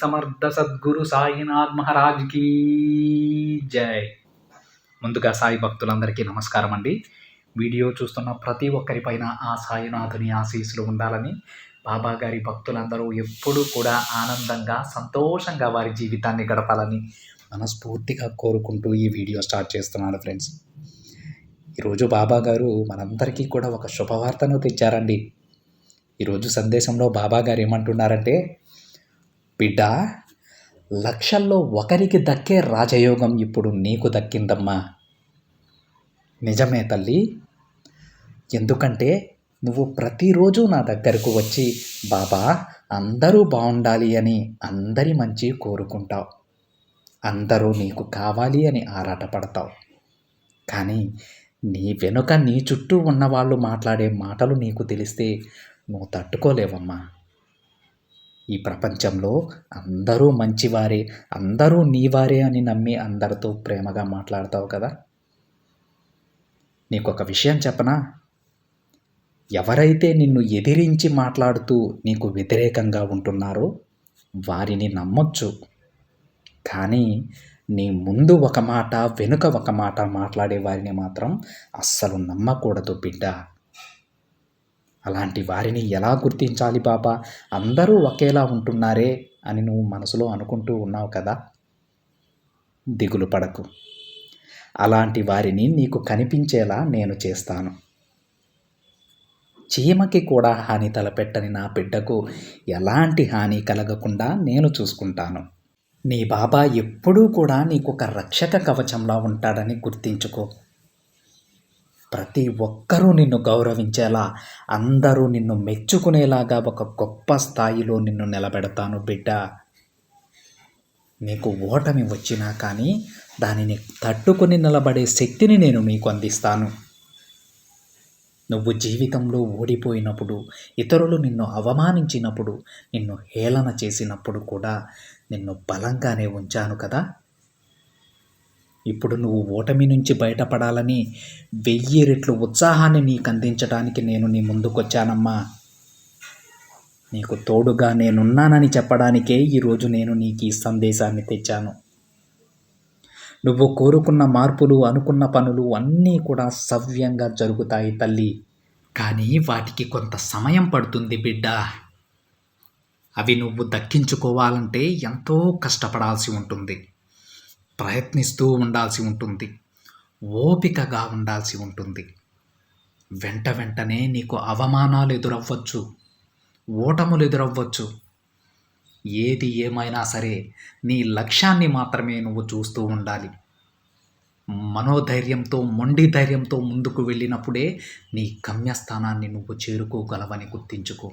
సమర్థ సద్గురు సాయినాథ్ మహారాజ్ మహారాజ్కి జై. ముందుగా సాయి భక్తులందరికీ నమస్కారం అండి. వీడియో చూస్తున్న ప్రతి ఒక్కరిపైన ఆ సాయినాథుని ఆశీస్సులు ఉండాలని బాబా గారి భక్తులందరూ ఎప్పుడూ కూడా ఆనందంగా సంతోషంగా వారి జీవితాన్ని గడపాలని మనస్ఫూర్తిగా కోరుకుంటూ ఈ వీడియో స్టార్ట్ చేస్తున్నాను ఫ్రెండ్స్. ఈరోజు బాబా గారు మనందరికీ కూడా ఒక శుభవార్తను తెచ్చారండి. ఈరోజు సందేశంలో బాబా గారు ఏమంటున్నారంటే బిడ్డ లక్షల్లో ఒకరికి దక్కే రాజయోగం ఇప్పుడు నీకు దక్కిందమ్మా. నిజమే తల్లి. ఎందుకంటే నువ్వు ప్రతిరోజు నా దగ్గరకు వచ్చి బాబా అందరూ బాగుండాలి అని అందరి మంచి కోరుకుంటావు. అందరూ నీకు కావాలి అని ఆరాటపడతావు. కానీ నీ వెనుక నీ చుట్టూ ఉన్నవాళ్ళు మాట్లాడే మాటలు నీకు తెలిస్తే నువ్వు తట్టుకోలేవమ్మా. ఈ ప్రపంచంలో అందరూ మంచివారే అందరూ నీవారే అని నమ్మి అందరితో ప్రేమగా మాట్లాడతావు కదా? నీకు ఒక విషయం చెప్పనా? ఎవరైతే నిన్ను ఎదిరించి మాట్లాడుతూ నీకు వ్యతిరేకంగా ఉంటున్నారో వారిని నమ్మొచ్చు. కానీ నీ ముందు ఒక మాట వెనుక ఒక మాట మాట్లాడే వారిని మాత్రం అస్సలు నమ్మకూడదు బిడ్డ. అలాంటి వారిని ఎలా గుర్తించాలి బాబా? అందరూ ఒకేలా ఉంటున్నారే అని నువ్వు మనసులో అనుకుంటూ ఉన్నావు కదా? దిగులు పడకు. అలాంటి వారిని నీకు కనిపించేలా నేను చేస్తాను. చీమకి కూడా హాని తలపెట్టని నా బిడ్డకు ఎలాంటి హాని కలగకుండా నేను చూసుకుంటాను. నీ బాబా ఎప్పుడూ కూడా నీకు ఒక రక్షక కవచంలా ఉంటాడని గుర్తించుకో. ప్రతి ఒక్కరూ నిన్ను గౌరవించేలా అందరూ నిన్ను మెచ్చుకునేలాగా ఒక గొప్ప స్థాయిలో నిన్ను నిలబెడతాను బిడ్డ. నీకు ఓటమి వచ్చినా కానీ దానిని తట్టుకుని నిలబడే శక్తిని నేను మీకు అందిస్తాను. నువ్వు జీవితంలో ఓడిపోయినప్పుడు ఇతరులు నిన్ను అవమానించినప్పుడు నిన్ను హేళన చేసినప్పుడు కూడా నిన్ను బలంగానే ఉంచాను కదా. ఇప్పుడు నువ్వు ఓటమి నుంచి బయటపడాలని వెయ్యి రెట్లు ఉత్సాహాన్ని నీకు అందించడానికి నేను నీ ముందుకొచ్చానమ్మా. నీకు తోడుగా నేనున్నానని చెప్పడానికే ఈరోజు నేను నీకు ఈ సందేశాన్ని తెచ్చాను. నువ్వు కోరుకున్న మార్పులు అనుకున్న పనులు అన్నీ కూడా సవ్యంగా జరుగుతాయి తల్లి. కానీ వాటికి కొంత సమయం పడుతుంది బిడ్డ. అవి నువ్వు దక్కించుకోవాలంటే ఎంతో కష్టపడాల్సి ఉంటుంది. ప్రయత్నిస్తూ ఉండాల్సి ఉంటుంది. ఓపికగా ఉండాల్సి ఉంటుంది. వెంట వెంటనే నీకు అవమానాలు ఎదురవ్వచ్చు. ఓటములు ఎదురవ్వచ్చు. ఏది ఏమైనా సరే నీ లక్ష్యాన్ని మాత్రమే నువ్వు చూస్తూ ఉండాలి. మనోధైర్యంతో మొండి ధైర్యంతో ముందుకు వెళ్ళినప్పుడే నీ గమ్యస్థానాన్ని నువ్వు చేరుకోగలవని గుర్తించుకో.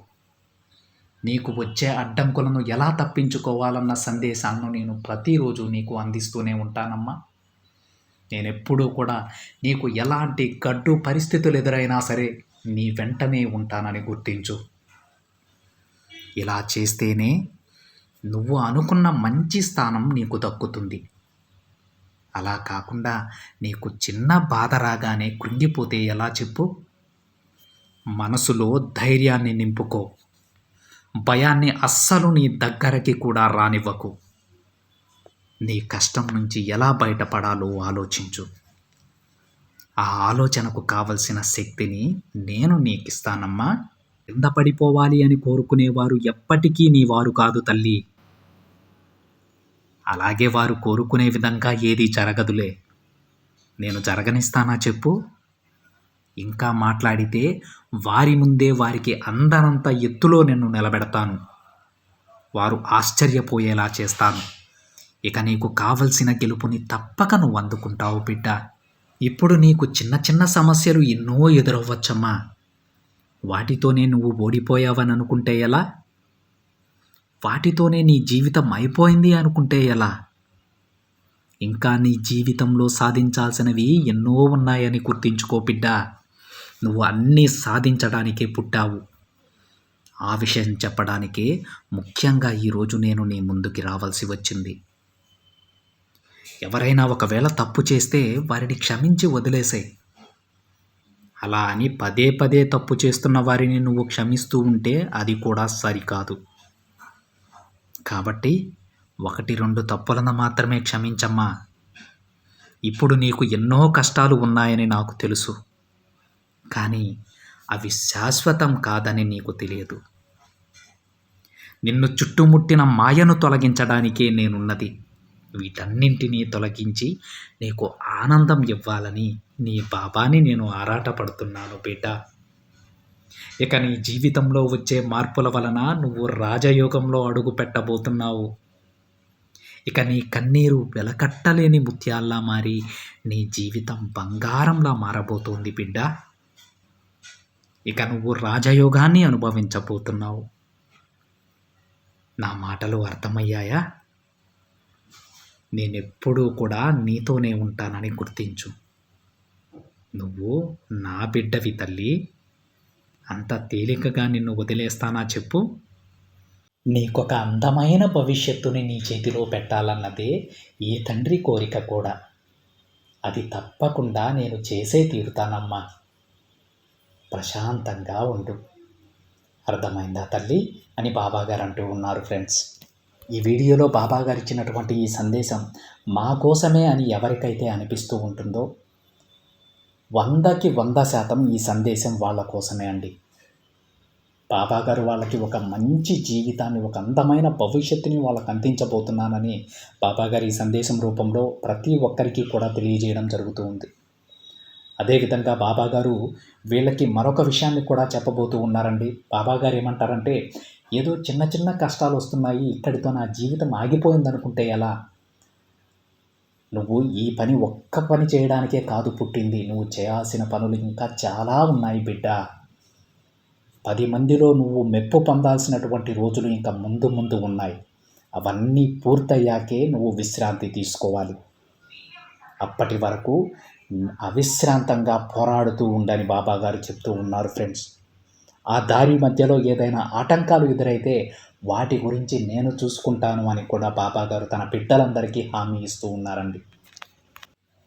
నీకు వచ్చే అడ్డంకులను ఎలా తప్పించుకోవాలన్న సందేశాలను నేను ప్రతిరోజు నీకు అందిస్తూనే ఉంటానమ్మా. నేను ఎప్పుడూ కూడా నీకు ఎలాంటి గడ్డు పరిస్థితులు ఎదురైనా సరే నీ వెంటనే ఉంటానని గుర్తించు. ఇలా చేస్తేనే నువ్వు అనుకున్న మంచి స్థానం నీకు దక్కుతుంది. అలా కాకుండా నీకు చిన్న బాధ రాగానే కృంగిపోతే ఎలా చెప్పు? మనసులో ధైర్యాన్ని నింపుకో. భయాన్ని అస్సలు నీ దగ్గరకి కూడా రానివ్వకు. నీ కష్టం నుంచి ఎలా బయటపడాలో ఆలోచించు. ఆ ఆలోచనకు కావలసిన శక్తిని నేను నీకిస్తానమ్మా. కింద పడిపోవాలి అని కోరుకునేవారు ఎప్పటికీ నీ వారు కాదు తల్లి. అలాగే వారు కోరుకునే విధంగా ఏది జరగదులే. నేను జరగనిస్తానా చెప్పు? ఇంకా మాట్లాడితే వారి ముందే వారికి అందనంత ఎత్తులో నిన్ను నిలబెడతాను. వారు ఆశ్చర్యపోయేలా చేస్తాను. ఇక నీకు కావలసిన గెలుపుని తప్పక నువ్వు అందుకుంటావు బిడ్డ. ఇప్పుడు నీకు చిన్న చిన్న సమస్యలు ఎన్నో ఎదురవ్వచ్చమ్మా. వాటితోనే నువ్వు ఓడిపోయావని అనుకుంటే ఎలా? వాటితోనే నీ జీవితం అయిపోయింది అనుకుంటే ఎలా? ఇంకా నీ జీవితంలో సాధించాల్సినవి ఎన్నో ఉన్నాయని గుర్తించుకో బిడ్డా. నువ్వు అన్నీ సాధించడానికే పుట్టావు. ఆ విషయం చెప్పడానికే ముఖ్యంగా ఈరోజు నేను నీ ముందుకి రావాల్సి వచ్చింది. ఎవరైనా ఒకవేళ తప్పు చేస్తే వారిని క్షమించి వదిలేసాయి అలా అని పదే పదే తప్పు చేస్తున్న వారిని నువ్వు క్షమిస్తూ ఉంటే అది కూడా సరికాదు. కాబట్టి ఒకటి రెండు తప్పులను మాత్రమే క్షమించమ్మా. ఇప్పుడు నీకు ఎన్నో కష్టాలు ఉన్నాయని నాకు తెలుసు. కానీ అవి శాశ్వతం కాదని నీకు తెలియదు. నిన్ను చుట్టుముట్టిన మాయను తొలగించడానికే నేనున్నది. వీటన్నింటినీ తొలగించి నీకు ఆనందం ఇవ్వాలని నీ బాబాని నేను ఆరాటపడుతున్నాను బిడ్డ ఇక నీ జీవితంలో వచ్చే మార్పుల వలన నువ్వు రాజయోగంలో అడుగు పెట్టబోతున్నావు ఇక నీ కన్నీరు వెలకట్టలేని ముత్యాల్లా మారి నీ జీవితం బంగారంలా మారబోతోంది బిడ్డ. ఇక నువ్వు రాజయోగాన్ని అనుభవించబోతున్నావు. నా మాటలు అర్థమయ్యాయా? నేనెప్పుడూ కూడా నీతోనే ఉంటానని గుర్తించు. నువ్వు నా బిడ్డవి తల్లి. అంత తేలికగా నిన్ను వదిలేస్తానా చెప్పు? నీకొక అందమైన భవిష్యత్తుని నీ చేతిలో పెట్టాలన్నదే ఏ తండ్రి కోరిక కూడా. అది తప్పకుండా నేను చేసే తీరుతానమ్మా. ప్రశాంతంగా ఉండు. అర్థమైందా తల్లి? అని బాబాగారు అంటూ ఉన్నారు ఫ్రెండ్స్. ఈ వీడియోలో బాబాగారు ఇచ్చినటువంటి ఈ సందేశం మా కోసమే అని ఎవరికైతే అనిపిస్తూ ఉంటుందో వందకి వంద శాతం ఈ సందేశం వాళ్ళ కోసమే అండి. బాబాగారు వాళ్ళకి ఒక మంచి జీవితాన్ని ఒక అందమైన భవిష్యత్తుని వాళ్ళకి అందించబోతున్నానని బాబాగారు ఈ సందేశం రూపంలో ప్రతి ఒక్కరికి కూడా తెలియజేయడం జరుగుతూ ఉంది. అదేవిధంగా బాబాగారు వీళ్ళకి మరొక విషయాన్ని కూడా చెప్పబోతూ ఉన్నారండి. బాబాగారు ఏమంటారంటే ఏదో చిన్న చిన్న కష్టాలు వస్తున్నాయి. ఇక్కడితో నా జీవితం ఆగిపోయింది అనుకుంటే ఎలా? నువ్వు ఈ పని ఒక్క పని చేయడానికే కాదు పుట్టింది. నువ్వు చేయాల్సిన పనులు ఇంకా చాలా ఉన్నాయి బిడ్డ. పది మందిలో నువ్వు మెప్పు పొందాల్సినటువంటి రోజులు ఇంకా ముందు ముందు ఉన్నాయి. అవన్నీ పూర్తయ్యాకే నువ్వు విశ్రాంతి తీసుకోవాలి. అప్పటి వరకు అవిశ్రాంతంగా పోరాడుతూ ఉండని బాబా గారు చెప్తూ ఉన్నారు ఫ్రెండ్స్. ఆ దారి మధ్యలో ఏదైనా ఆటంకాలు ఎదురైతే వాటి గురించి నేను చూసుకుంటాను అని కూడా బాబా గారు తన బిడ్డలందరికీ హామీ ఇస్తూ ఉన్నారండి.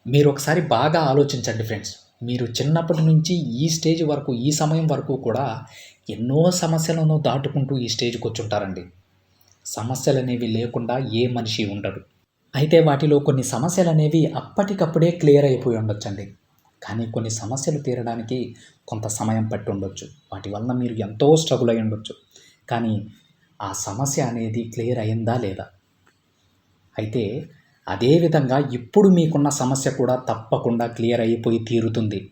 మీరు ఒకసారి బాగా ఆలోచించండి ఫ్రెండ్స్. మీరు చిన్నప్పటి నుంచి ఈ స్టేజ్ వరకు ఈ సమయం వరకు కూడా ఎన్నో సమస్యలను దాటుకుంటూ ఈ స్టేజ్కి వచ్చుంటారండి. సమస్యలు అనేవి లేకుండా ఏ మనిషి ఉండడు. అయితే వాటిలో కొన్ని సమస్యలు అనేవి అప్పటికప్పుడే క్లియర్ అయిపోయి ఉండొచ్చండి. కానీ కొన్ని సమస్యలు తీరడానికి కొంత సమయం పట్టి ఉండొచ్చు. వాటి వల్ల మీరు ఎంతో స్ట్రగుల్ అయి ఉండొచ్చు. కానీ ఆ సమస్య అనేది క్లియర్ అయిందా లేదా? అయితే అదేవిధంగా ఇప్పుడు మీకున్న సమస్య కూడా తప్పకుండా క్లియర్ అయిపోయి తీరుతుంది.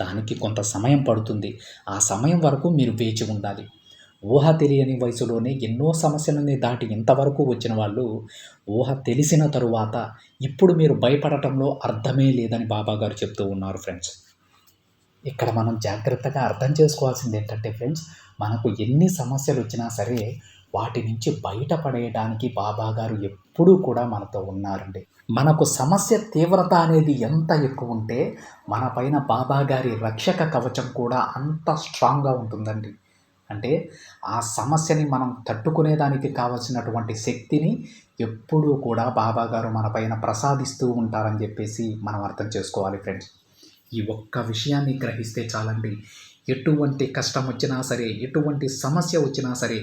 దానికి కొంత సమయం పడుతుంది. ఆ సమయం వరకు మీరు వేచి ఉండాలి. ఊహ తెలియని వయసులోనే ఎన్నో సమస్యలని దాటి ఇంతవరకు వచ్చిన వాళ్ళు ఊహ తెలిసిన తరువాత ఇప్పుడు మీరు భయపడటంలో అర్థమే లేదని బాబా గారు చెప్తూ ఉన్నారు ఫ్రెండ్స్. ఇక్కడ మనం జాగ్రత్తగా అర్థం చేసుకోవాల్సింది ఏంటంటే ఫ్రెండ్స్ మనకు ఎన్ని సమస్యలు వచ్చినా సరే వాటి నుంచి బయటపడేయడానికి బాబా గారు ఎప్పుడూ కూడా మనతో ఉన్నారండి. మనకు సమస్య తీవ్రత అనేది ఎంత ఎక్కువ ఉంటే మన పైన బాబా గారి రక్షక కవచం కూడా అంత స్ట్రాంగ్గా ఉంటుందండి. అంటే ఆ సమస్యని మనం తట్టుకునేదానికి కావలసినటువంటి శక్తిని ఎప్పుడూ కూడా బాబాగారు మన పైన ప్రసాదిస్తూ ఉంటారని చెప్పేసి మనం అర్థం చేసుకోవాలి ఫ్రెండ్స్. ఈ ఒక్క విషయాన్ని గ్రహిస్తే చాలండి. ఎటువంటి కష్టం వచ్చినా సరే ఎటువంటి సమస్య వచ్చినా సరే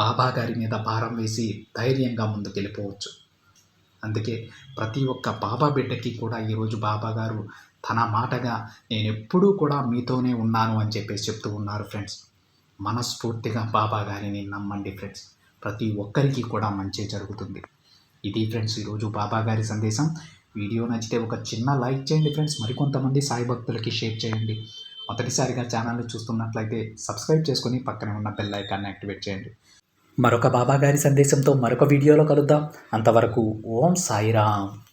బాబా గారి మీద భారం వేసి ధైర్యంగా ముందుకెళ్ళిపోవచ్చు. అందుకే ప్రతి ఒక్క బాబా బిడ్డకి కూడా ఈరోజు బాబా గారు తన మాటగా నేను ఎప్పుడూ కూడా మీతోనే ఉన్నాను అని చెప్పేసి చెప్తూ ఉన్నారు ఫ్రెండ్స్. మనస్ఫూర్తిగా బాబా గారిని నమ్మండి ఫ్రెండ్స్. ప్రతి ఒక్కరికి కూడా మంచి జరుగుతుంది. ఇది ఫ్రెండ్స్ ఈరోజు బాబా గారి సందేశం. వీడియో నచ్చితే ఒక చిన్న లైక్ చేయండి ఫ్రెండ్స్. మరికొంతమంది సాయి భక్తులకి షేర్ చేయండి. మొదటిసారిగా ఛానల్ని చూస్తున్నట్లయితే సబ్స్క్రైబ్ చేసుకొని పక్కనే ఉన్న బెల్ ఐకాన్ని యాక్టివేట్ చేయండి. మరొక బాబా గారి సందేశంతో మరొక వీడియోలో కలుద్దాం. అంతవరకు ఓం సాయిరామ్.